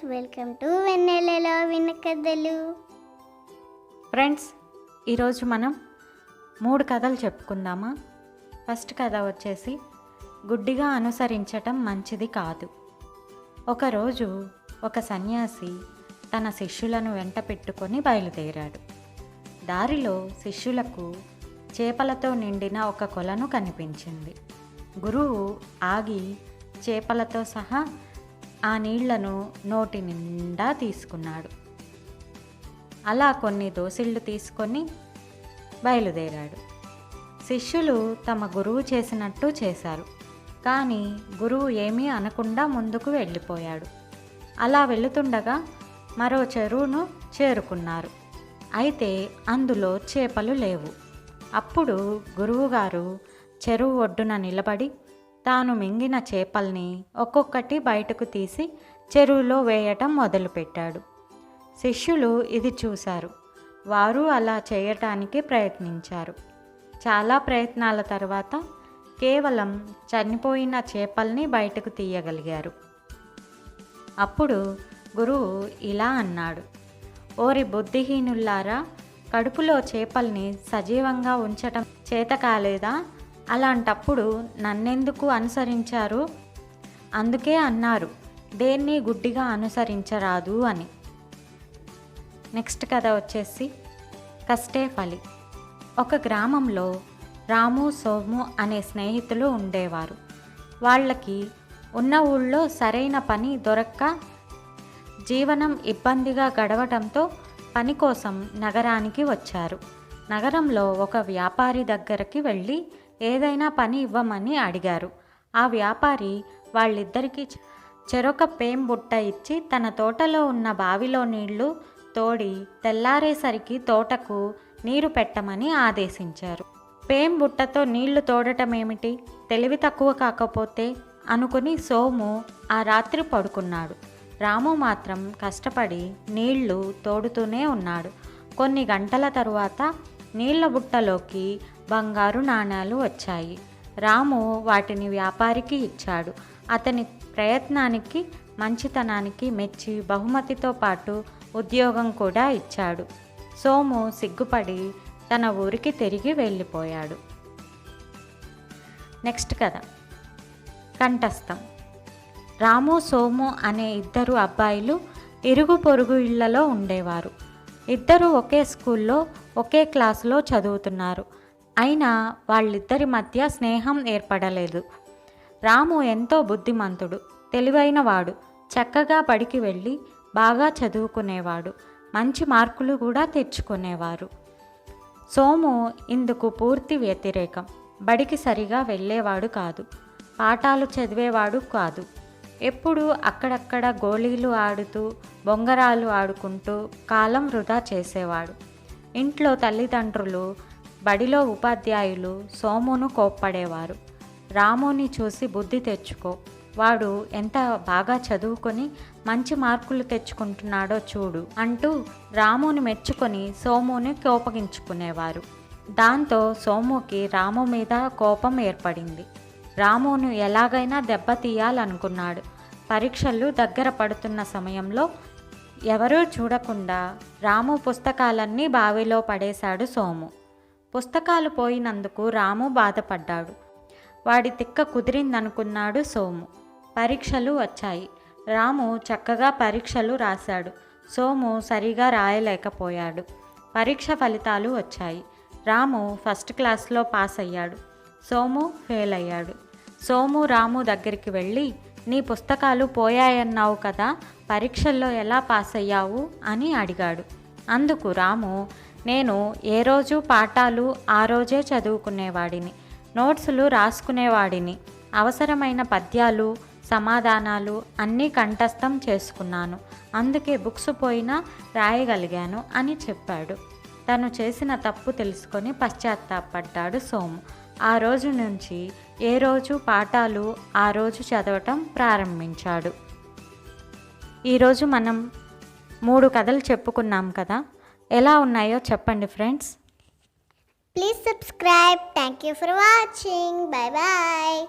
Friends welcome to వెన్నెలలో విన్న కథలు ఫ్రెండ్స్ ఈరోజు మనం మూడు కథలు చెప్పుకుందామా? ఫస్ట్ కథ వచ్చేసి గుడ్డిగా అనుసరించటం మంచిది కాదు. ఒకరోజు ఒక సన్యాసి తన శిష్యులను వెంట పెట్టుకొని బయలుదేరాడు. దారిలో శిష్యులకు చేపలతో నిండిన ఒక కొలను కనిపించింది. గురువు ఆగి చేపలతో సహా ఆ నీళ్ళను నోటి నిండా తీసుకున్నాడు. అలా కొన్ని దోసిళ్ళు తీసుకొని బయలుదేరాడు. శిష్యులు తమ గురువు చేసినట్టు చేశారు. కానీ గురువు ఏమీ అనకుండా ముందుకు వెళ్ళిపోయాడు. అలా వెళుతుండగా మరో చెరువును చేరుకున్నారు. అయితే అందులో చేపలు లేవు. అప్పుడు గురువుగారు చెరువు ఒడ్డున నిలబడి తాను మింగిన చేపల్ని ఒక్కొక్కటి బయటకు తీసి చెరువులో వేయటం మొదలుపెట్టాడు. శిష్యులు ఇది చూశారు. వారు అలా చేయటానికి ప్రయత్నించారు. చాలా ప్రయత్నాల తర్వాత కేవలం చనిపోయిన చేపల్ని బయటకు తీయగలిగారు. అప్పుడు గురువు ఇలా అన్నాడు. ఓరి బుద్ధిహీనుల్లారా కడుపులో చేపల్ని సజీవంగా ఉంచటం చేత కాలేదా అలాంటప్పుడు నన్నెందుకు అనుసరించారు? అందుకే అన్నారు దేన్ని గుడ్డిగా అనుసరించరాదు అని. నెక్స్ట్ కథ వచ్చేసి కష్టే ఫలి. ఒక గ్రామంలో రాము సోము అనే స్నేహితులు ఉండేవారు. వాళ్ళకి ఉన్న ఊళ్ళో సరైన పని దొరక్క జీవనం ఇబ్బందిగా గడవటంతో పని కోసం నగరానికి వచ్చారు. నగరంలో ఒక వ్యాపారి దగ్గరికి వెళ్ళి ఏదైనా పని ఇవ్వమని అడిగారు. ఆ వ్యాపారి వాళ్ళిద్దరికీ చెరొక పేం బుట్ట ఇచ్చి తన తోటలో ఉన్న బావిలో నీళ్ళు తోడి తెల్లారేసరికి తోటకు నీరు పెట్టమని ఆదేశించారు. పేం బుట్టతో నీళ్ళు తోడటమేమిటి? తెలివి తక్కువ కాకపోతే అనుకుని సోము ఆ రాత్రి పడుకున్నాడు. రాము మాత్రం కష్టపడి నీళ్ళు తోడుతూనే ఉన్నాడు. కొన్ని గంటల తరువాత నీళ్ళ బుట్టలోకి బంగారు నాణాలు వచ్చాయి. రాము వాటిని వ్యాపారికి ఇచ్చాడు. అతని ప్రయత్నానికి మంచితనానికి మెచ్చి బహుమతితో పాటు ఉద్యోగం కూడా ఇచ్చాడు. సోము సిగ్గుపడి తన ఊరికి తిరిగి వెళ్ళిపోయాడు. నెక్స్ట్ కథ. కంఠస్థం. రాము సోము అనే ఇద్దరు అబ్బాయిలు ఇరుగు పొరుగు ఇళ్ళలో ఉండేవారు. ఇద్దరు ఒకే స్కూల్లో ఒకే క్లాసులో చదువుతున్నారు. అయినా వాళ్ళిద్దరి మధ్య స్నేహం ఏర్పడలేదు. రాము ఎంతో బుద్ధిమంతుడు తెలివైనవాడు చక్కగా బడికి వెళ్ళి బాగా చదువుకునేవాడు మంచి మార్కులు కూడా తెచ్చుకునేవారు. సోము ఇందుకు పూర్తి వ్యతిరేకం బడికి సరిగా వెళ్ళేవాడు కాదు పాఠాలు చదివేవాడు కాదు. ఎప్పుడూ అక్కడక్కడ గోళీలు ఆడుతూ బొంగరాలు ఆడుకుంటూ కాలం వృధా చేసేవాడు. ఇంట్లో తల్లిదండ్రులు బడిలో ఉపాధ్యాయులు సోమును కోప్పడేవారు. రాముని చూసి బుద్ధి తెచ్చుకో. వాడు ఎంత బాగా చదువుకొని మంచి మార్కులు తెచ్చుకుంటున్నాడో చూడు అంటూ రామును మెచ్చుకొని సోముని కోపగించుకునేవారు. దాంతో సోముకి రాము మీద కోపం ఏర్పడింది. రామును ఎలాగైనా దెబ్బతీయాలనుకున్నాడు పరీక్షలు దగ్గర పడుతున్న సమయంలో ఎవరూ చూడకుండా రాము పుస్తకాలన్నీ బావిలో పడేశాడు సోము. పుస్తకాలు పోయినందుకు రాము బాధపడ్డాడు. వాడి తిక్క కుదిరిందనుకున్నాడు సోము. పరీక్షలు వచ్చాయి. రాము చక్కగా పరీక్షలు రాశాడు. సోము సరిగా రాయలేకపోయాడు. పరీక్ష ఫలితాలు వచ్చాయి. రాము ఫస్ట్ క్లాస్లో పాస్ అయ్యాడు సోము ఫెయిల్ అయ్యాడు సోము రాము దగ్గరికి వెళ్ళి నీ పుస్తకాలు పోయాయన్నావు కదా పరీక్షల్లో ఎలా పాస్ అయ్యావు అని అడిగాడు. అందుకు రాము నేను ఏ రోజు పాఠాలు ఆ రోజే చదువుకునేవాడిని. నోట్సులు రాసుకునేవాడిని. అవసరమైన పద్యాలు సమాధానాలు అన్నీ కంఠస్థం చేసుకున్నాను. అందుకే బుక్స్ పోయినా రాయగలిగాను అని చెప్పాడు. తను చేసిన తప్పు తెలుసుకొని పశ్చాత్తాపడ్డాడు సోము. ఆ రోజు నుంచి ఏ రోజు పాఠాలు ఆ రోజు చదవటం ప్రారంభించాడు. ఈరోజు మనం మూడు కథలు చెప్పుకున్నాం కదా? ఎలా ఉన్నాయో చెప్పండి friends. Please subscribe thank you for watching bye bye